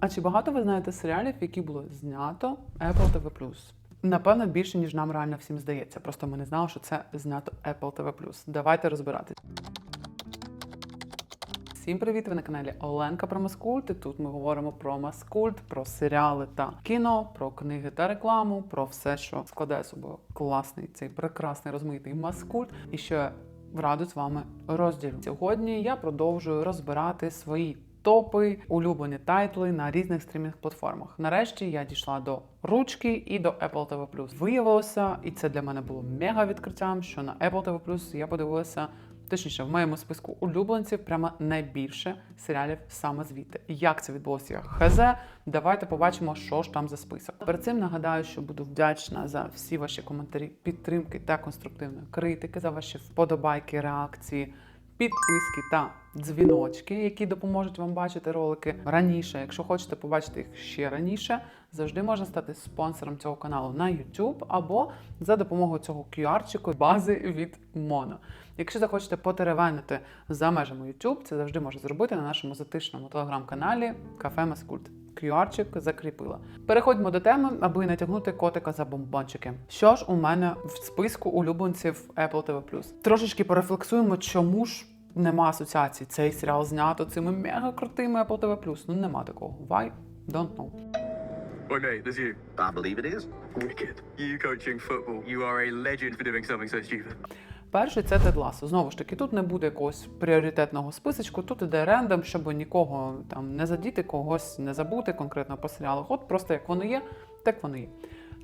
А чи багато ви знаєте серіалів, які було знято Apple TV+. Напевно, більше, ніж нам реально всім здається. Просто ми не знали, що це знято Apple TV+. Давайте розбиратись. Всім привіт! Ви на каналі Оленка про Маскульт. Тут ми говоримо про Маскульт, про серіали та кіно, про книги та рекламу, про все, що складає собою класний цей прекрасний розмитий маскульт. І що я раду з вами розділю. Сьогодні я продовжую розбирати свої топи, улюблені тайтли на різних стрімінг платформах. Нарешті я дійшла до ручки і до Apple TV+. Виявилося, і це для мене було мега відкриттям, що на Apple TV+, я подивилася. Точніше, в моєму списку улюбленців прямо найбільше серіалів саме звідти. Як це відбулося? Хз. Давайте побачимо, що ж там за список. Перед цим нагадаю, що буду вдячна за всі ваші коментарі, підтримки та конструктивної критики, за ваші вподобайки, реакції, підписки та дзвіночки, які допоможуть вам бачити ролики раніше. Якщо хочете побачити їх ще раніше, завжди можна стати спонсором цього каналу на YouTube або за допомогою цього QR-чику бази від Mono. Якщо захочете потеревенити за межами YouTube, це завжди можна зробити на нашому затишному телеграм-каналі Кафе Маскульт. QR-чик закріпила. Переходьмо до теми, аби натягнути котика за бомбончики. Що ж у мене в списку улюбленців Apple TV+. Трошечки порефлексуємо, чому ж нема асоціації. Цей серіал знято цими мега крутими Apple TV+. Ну нема такого. Why? Don't know. Oi, mate, there's you. I believe it is. Wicked. You coaching football. You are a legend for doing something so stupid. Перший це Тед. Знову ж таки, тут не буде якогось пріоритетного списочку, тут іде рендом, щоб нікого там не задіти, когось не забути конкретно по серіалах. От просто як воно є, так воно є.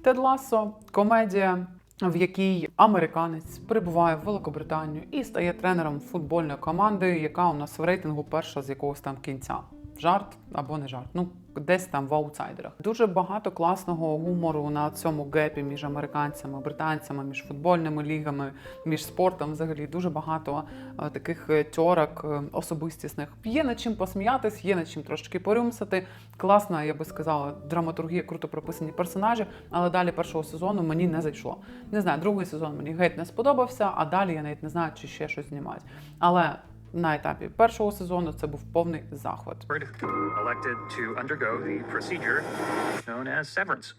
Тед Ласо комедія, в якій американець прибуває в Великобританію і стає тренером футбольної команди, яка у нас в рейтингу перша з якогось там кінця. Жарт або не жарт. Ну, десь там в аутсайдерах. Дуже багато класного гумору на цьому гепі між американцями, британцями, між футбольними лігами, між спортом. Взагалі дуже багато е, таких е, тьорок е, особистісних. Є над чим посміятись, є над чим трошки порюмсати. Класна, я би сказала, драматургія, круто прописані персонажі, але далі першого сезону мені не зайшло. Не знаю, другий сезон мені геть не сподобався, а далі я навіть не знаю, чи ще щось знімають. Але на етапі першого сезону це був повний захват. Elected to undergo the procedure known as severance.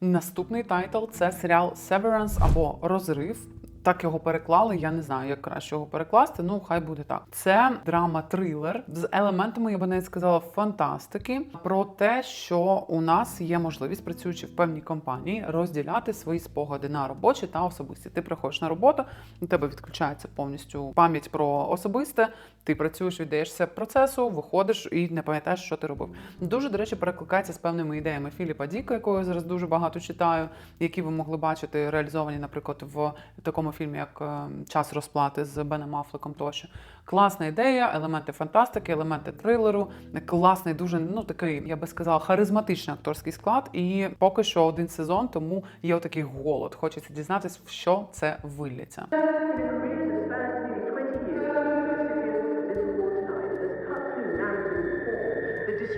Наступний тайтл це серіал Severance або Розрив. Так його переклали. Я не знаю, як краще його перекласти. Ну, хай буде так. Це драма-трилер з елементами, я би навіть сказала, фантастики про те, що у нас є можливість, працюючи в певній компанії, розділяти свої спогади на робочі та особисті. Ти приходиш на роботу, у тебе відключається повністю пам'ять про особисте. Ти працюєш, віддаєшся процесу, виходиш і не пам'ятаєш, що ти робив. Дуже, до речі, перекликається з певними ідеями Філіпа Діка, якого я зараз дуже багато читаю, які ви могли бачити реалізовані, наприклад, в такому фільмі, як е, Час розплати з Беном Афлеком тощо. Класна ідея, елементи фантастики, елементи трилеру, класний, дуже ну такий, я би сказала, харизматичний акторський склад. І поки що один сезон, тому є отакий голод. Хочеться дізнатися, в що це вилляться.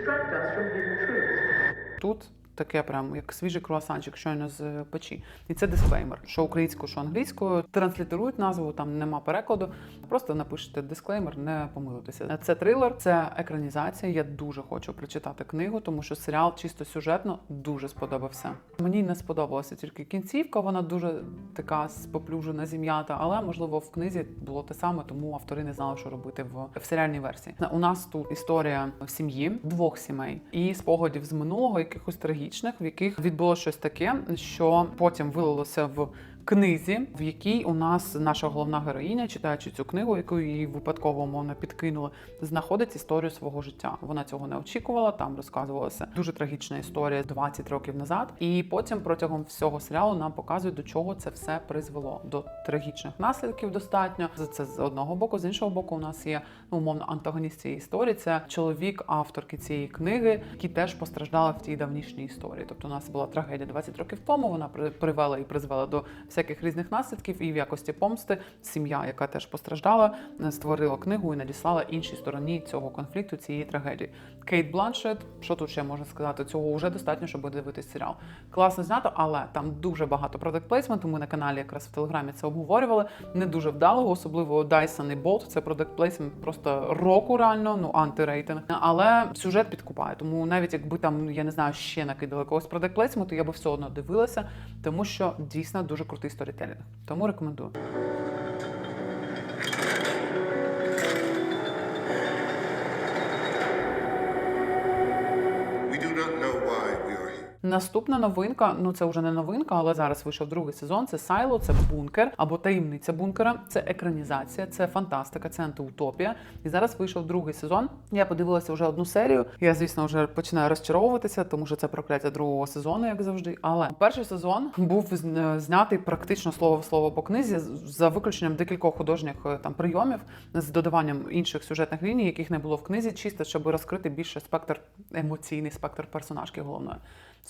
Distract us from hidden truths. Тут таке прям як свіжий круасанчик, щойно з печі. І це дисклеймер, що українською, що англійською. Транслітерують назву, там нема перекладу. Просто напишете дисклеймер, не помилитися. Це трилер, це екранізація. Я дуже хочу прочитати книгу, тому що серіал чисто сюжетно дуже сподобався. Мені не сподобалася тільки кінцівка, вона дуже така споплюжена, зім'ята, але можливо в книзі було те саме, тому автори не знали, що робити в, в серіальній версії. У нас тут історія сім'ї, двох сімей і спогадів з минулого, якихось трагічних, в яких відбулося щось таке, що потім вилилося в книзі, в якій у нас наша головна героїня, читаючи цю книгу, яку їй випадково мовно підкинули, знаходить історію свого життя. Вона цього не очікувала. Там розказувалася дуже трагічна історія 20 років назад. І потім протягом всього серіалу нам показують, до чого це все призвело. До трагічних наслідків достатньо. Це з одного боку, з іншого боку, у нас є ну, умовно антагоніст цієї історії. Це чоловік авторки цієї книги, який теж постраждала в тій давнішній історії. Тобто, у нас була трагедія 20 років тому. Вона при- привела і призвела до всяких різних наслідків, і в якості помсти сім'я, яка теж постраждала, створила книгу і надіслала іншій стороні цього конфлікту, цієї трагедії. Кейт Бланшет, що тут ще можна сказати? Цього вже достатньо, щоб дивитись серіал. Класно знято, але там дуже багато продакт плейсменту. Ми на каналі якраз в телеграмі це обговорювали. Не дуже вдалого, особливо Dyson і Bolt. Це продакт плейсмент просто року реально, ну антирейтинг. Але сюжет підкупає. Тому навіть якби там я не знаю, ще накидали якогось продакт плейсменту, я би все одно дивилася, тому що дійсно дуже крутий сторітелінг. Тому рекомендую. Наступна новинка, ну це вже не новинка, але зараз вийшов другий сезон. Це Сайло, це бункер або таємниця бункера. Це екранізація, це фантастика, це антиутопія. І зараз вийшов другий сезон. Я подивилася вже одну серію. Я, звісно, вже починаю розчаровуватися, тому що це прокляття другого сезону, як завжди. Але перший сезон був е, знятий практично слово в слово по книзі, за виключенням декількох художніх е, там прийомів з додаванням інших сюжетних ліній, яких не було в книзі, чисто щоб розкрити більше спектр емоційний спектр персонажки головної.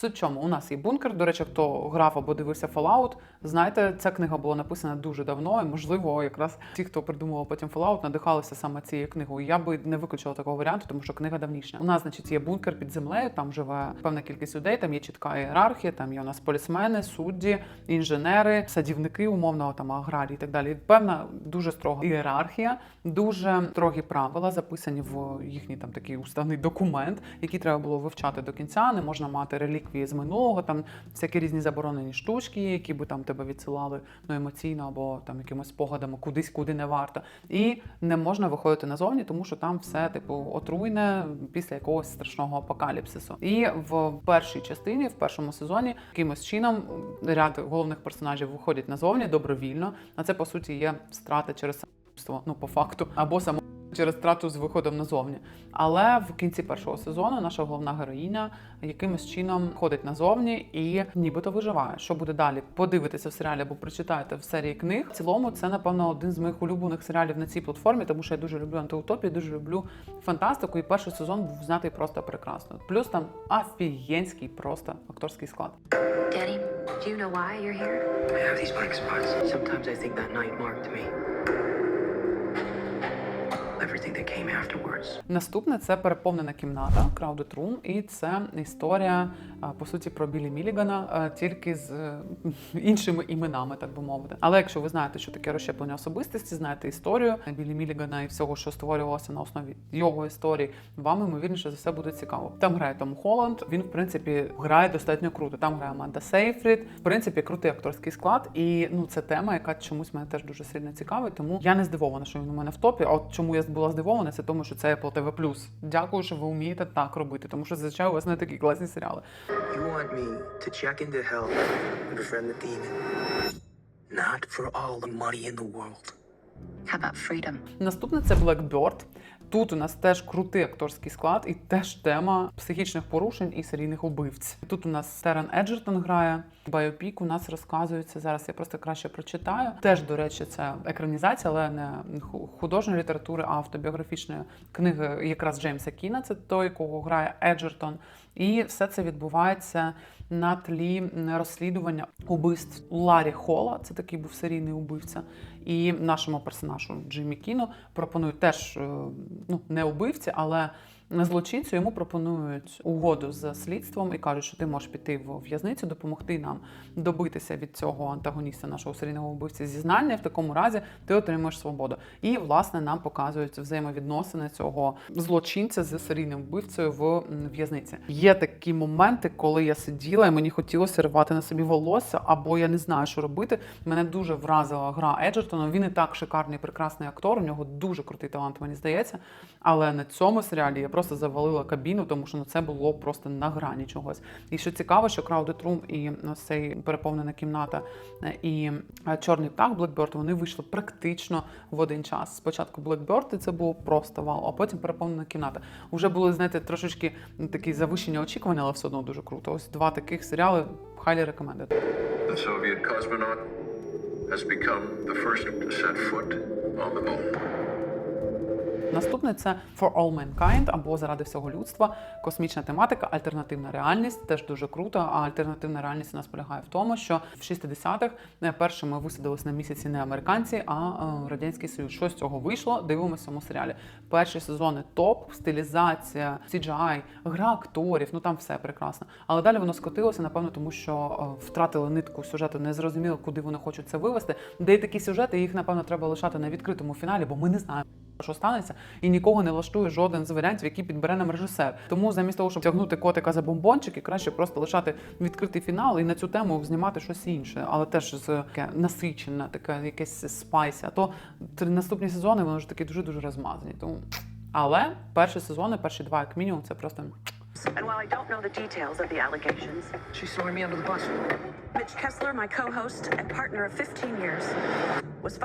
Суть чому у нас є бункер. До речі, хто грав або дивився Fallout, знаєте, ця книга була написана дуже давно, і можливо, якраз ті, хто придумував потім Fallout, надихалися саме цією книгою. Я би не виключила такого варіанту, тому що книга давнішня. У нас, значить, є бункер під землею, там живе певна кількість людей, там є чітка ієрархія, там є у нас полісмени, судді, інженери, садівники, умовно там аграрії і так далі. Певна дуже строга ієрархія, дуже строгі правила, записані в їхній там такий уставний документ, який треба було вивчати до кінця. Не можна мати реліквії з минулого, там всякі різні заборонені штучки, які би там тебе відсилали ну, емоційно або там якимось спогадами кудись, куди не варто. І не можна виходити назовні, тому що там все типу отруйне після якогось страшного апокаліпсису. І в першій частині, в першому сезоні, якимось чином ряд головних персонажів виходять назовні добровільно. А це по суті є страта через самогубство, ну по факту, або само. Через втрату з виходом назовні. Але в кінці першого сезону наша головна героїня якимось чином ходить назовні і нібито виживає. Що буде далі? Подивитися в серіалі або прочитаєте в серії книг. В цілому це, напевно, один з моїх улюблених серіалів на цій платформі, тому що я дуже люблю антиутопію, дуже люблю фантастику. І перший сезон був знятий просто прекрасно. Плюс там афієнський просто акторський склад. Danny, do you know why you're here? I have these blank spots. Sometimes I think that night marked me. Наступне це переповнена кімната Crowded Room, і це історія по суті про Білі Мілігана, тільки з е, іншими іменами, так би мовити. Але якщо ви знаєте, що таке розщеплення особистості, знаєте історію Білі Мілігана і всього, що створювалося на основі його історії, вам ймовірніше за все буде цікаво. Там грає Том Холланд. Він в принципі грає достатньо круто. Там грає Аманда Сейфрід. В принципі, крутий акторський склад. І ну це тема, яка чомусь мене теж дуже сильно цікавить. Тому я не здивована, що він у мене в топі. А от чому я була здивована, це тому, що це Apple TV+. Дякую, що ви вмієте так робити, тому що зазвичай у вас не такі класні серіали. You want me to check into hell and befriend the demon. Not for all the money in the world. How about freedom? Наступне це Blackbird. Тут у нас теж крутий акторський склад і теж тема психічних порушень і серійних убивць. Тут у нас Терен Еджертон грає. Байопік у нас розказується зараз. Я просто краще прочитаю. Теж, до речі, це екранізація, але не художньої літератури, а автобіографічної книги якраз Джеймса Кіна. Це той, кого грає Еджертон. І все це відбувається на тлі розслідування убивств Ларі Хола. Це такий був серійний убивця. І нашому персонажу Джиммі Кіно пропонують теж е, ну не убивці, але злочинцю йому пропонують угоду з слідством і кажуть, що ти можеш піти в в'язницю, допомогти нам добитися від цього антагоніста, нашого серійного вбивці зізнання. В такому разі ти отримаєш свободу. І власне нам показують взаємовідносини цього злочинця з серійним вбивцею в в'язниці. Є такі моменти, коли я сиділа і мені хотілося рвати на собі волосся, або я не знаю, що робити. Мене дуже вразила гра Еджертона. Він і так шикарний, прекрасний актор. У нього дуже крутий талант, мені здається. Але на цьому серіалі я просто завалила кабіну, тому що ну це було просто на грані чогось. І що цікаво, що Crowded Room і ось цей переповнена кімната е, і е, чорний птах Blackbird, вони вийшли практично в один час. Спочатку Blackbird, і це було просто вау, а потім переповнена кімната. Уже були, знаєте, трошечки такі завищені очікування, але все одно дуже круто. Ось два таких серіали highly recommended. The Soviet cosmonaut has become the first to set foot on the moon. Наступне це For All Mankind або заради всього людства, космічна тематика, альтернативна реальність. Теж дуже круто. А альтернативна реальність у нас полягає в тому, що в 60-х е, першими висадились на місяці не американці, а е, радянський союз. Що з цього вийшло? Дивимося в цьому серіалі. Перші сезони топ, стилізація, CGI, гра акторів. Ну там все прекрасно. Але далі воно скотилося, напевно, тому що е, втратили нитку сюжету, не зрозуміло, куди вони хочуть це вивести. Де й такі сюжети, їх напевно треба лишати на відкритому фіналі, бо ми не знаємо. Що станеться, і нікого не влаштує жоден з варіантів, які підбере нам режисер. Тому замість того, щоб тягнути котика за бомбончики, краще просто лишати відкритий фінал і на цю тему знімати щось інше, але теж з таке насичене, таке якесь спайсі. А то три наступні сезони вони вже такі дуже дуже розмазані. Тому але перші сезони, перші два, як мінімум, це просто And while I don't know the details of the allegations, She's throwing me under the bus. Mitch Kessler, my co host and partner of 15 years, was.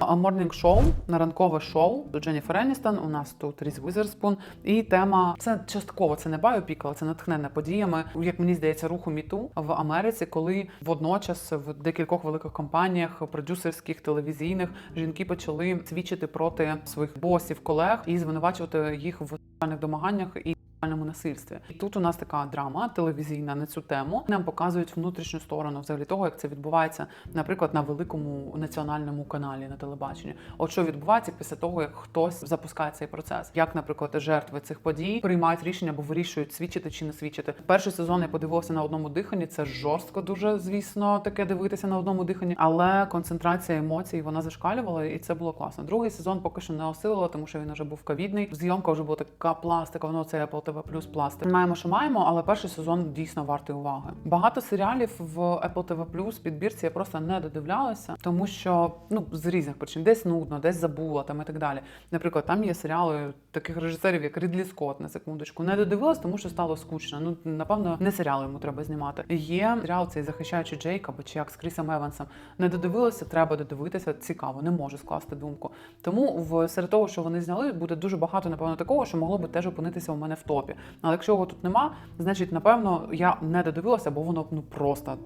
А Morning Show, наранкове шоу до Дженніфер Еністон. У нас тут Різ Візерспун. І тема це частково це не байопік, але це натхненне подіями, як мені здається, руху міту в Америці, коли водночас в декількох великих компаніях, продюсерських, телевізійних жінки почали свідчити проти своїх босів, колег і звинувачувати їх в домаганнях і насильстві. І тут у нас така драма телевізійна на цю тему. Нам показують внутрішню сторону взагалі того, як це відбувається, наприклад, на великому національному каналі на телебаченні. От що відбувається після того, як хтось запускає цей процес, як, наприклад, жертви цих подій приймають рішення або вирішують свідчити чи не свідчити. Перший сезон я подивилася на одному диханні. Це жорстко, дуже звісно, таке дивитися на одному диханні, але концентрація емоцій вона зашкалювала, і це було класно. Другий сезон поки що не осилила, тому що він вже був ковідний. Зйомка вже була така пластика, воно це Apple TV плюс пластик. Маємо, що маємо, але перший сезон дійсно вартий уваги. Багато серіалів в Apple TV Plus підбірці я просто не додивлялася, тому що ну з різних причин десь нудно, десь забула там і так далі. Наприклад, там є серіали таких режисерів, як Рідлі Скотт, на секундочку. Не додивилась, тому що стало скучно. Ну напевно, не серіали йому треба знімати. Є серіал цей захищаючи Джейкоба чи як з Крісом Евансом. Не додивилася, треба додивитися. Цікаво, не можу скласти думку. Тому в серед того, що вони зняли, буде дуже багато, напевно, такого, що могло би теж опинитися у мене в топі. Але якщо його тут нема, значить, напевно, я не додивилася, бо воно ну просто.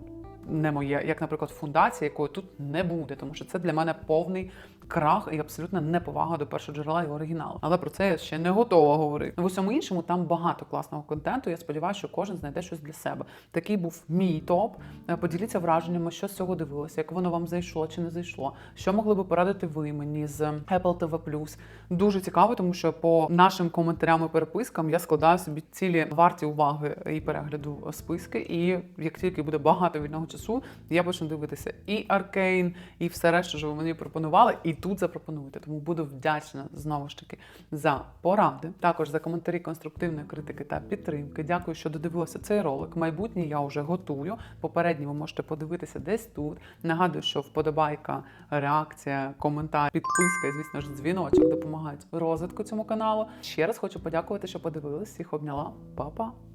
Не моє, як, наприклад, фундація, якої тут не буде, тому що це для мене повний крах і абсолютна неповага до першого джерела і оригіналу. Але про це я ще не готова говорити. В усьому іншому там багато класного контенту. Я сподіваюся, що кожен знайде щось для себе. Такий був мій топ. Е, Поділіться враженнями, що з цього дивилися, як воно вам зайшло чи не зайшло. Що могли би порадити ви мені з Apple TV+. Дуже цікаво, тому що по нашим коментарям і перепискам я складаю собі цілі варті уваги і перегляду списки. І як тільки буде багато вільного часу, я почну дивитися і Аркейн, і все решта, що ви мені пропонували, і тут запропонуєте. Тому буду вдячна знову ж таки за поради, також за коментарі конструктивної критики та підтримки. Дякую, що додивилися цей ролик. Майбутнє я вже готую. Попередній ви можете подивитися десь тут. Нагадую, що вподобайка, реакція, коментар, підписка і, звісно ж, дзвіночок допомагають розвитку цьому каналу. Ще раз хочу подякувати, що подивились. Всіх обняла. Па-па!